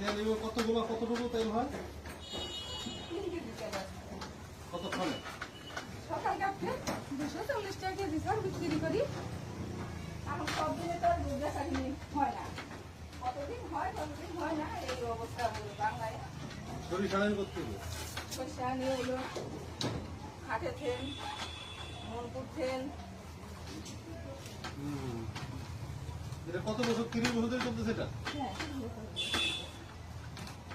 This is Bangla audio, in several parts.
তেল এগুলো কতগুলো কতটুকু তেল হয়। কতক্ষণে দুশো চল্লিশ টাকা কেজি সব বিক্রি করি। এখন সব দিনে তো আর হয় না। কতদিন হয় কতদিন হয় না এই অবস্থা বাংলায়। করতে হলো হাটে থেন মনপুর থেন এটা কত বছর তিরিশ বছর ধরে চলতেছে এটা? হ্যাঁ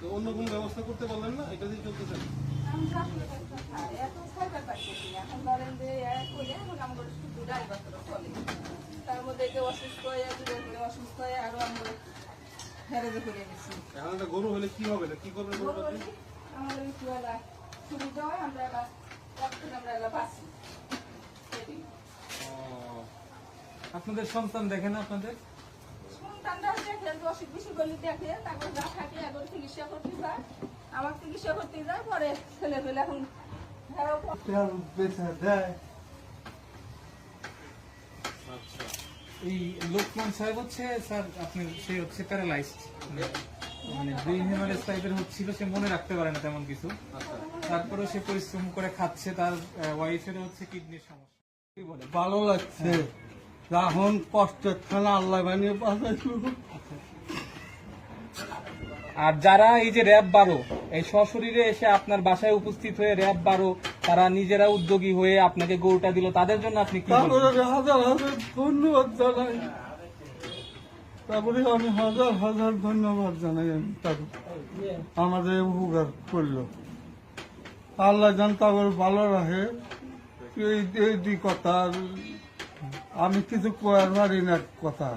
অন্য কোনো ব্যবস্থা করতে পারলেন না এটা দিয়ে চলতেছে না? আমি আসলে একটা খাই, এত খাইতে পারতেছি এখন যে এক হইলে শুধু ডাল ভাত চলে তার মধ্যে অসুস্থ হয়ে অসুস্থ হয়ে আরও আমরা করে একটা গরু হলে কি হবে কি করবেন গরু হলে আমরা আমরা এলা। আপনাদের সন্তান দেখেন আপনাদের সন্তানরা দেখে যে অসুখ হলে দেখে তারপর যা থাকে এখন চিকিৎসা করতে যায়। আমার চিকিৎসা করতে যায় পরে ছেলে পেলে এখন হ্যাঁ আচ্ছা। এই লোকমান সাহেব হচ্ছে স্যার আপনি সে হচ্ছে প্যারালাইজড মানে ব্রেন হেমারেজ টাইপের হচ্ছিল সে মনে রাখতে পারে না তেমন কিছু। আচ্ছা। তারপরে সে পরিশ্রম করে খাচ্ছে তার ওয়াইফের হচ্ছে কিডনির সমস্যা। ভালো লাগছে। এখন কষ্টের খানা আল্লাহ বানিয়ে আর যারা এই যে র্যাব বারো, এই সশরীরে এসে আপনার বাসায় উপস্থিত হয়ে র্যাব বারো, তারা নিজেরা উদ্যোগী হয়ে আপনাকে গরুটা দিল, তাদের জন্য আপনি কি হাজার হাজার ধন্যবাদ জানাই। তারপরে আমি হাজার হাজার ধন্যবাদ জানাই আমি তাকে। আমাদের উপকার করল। আল্লাহ জান তারপর ভালো রাখে। এই দুই কথা আমি কিছু কয়ার পারি না কথা।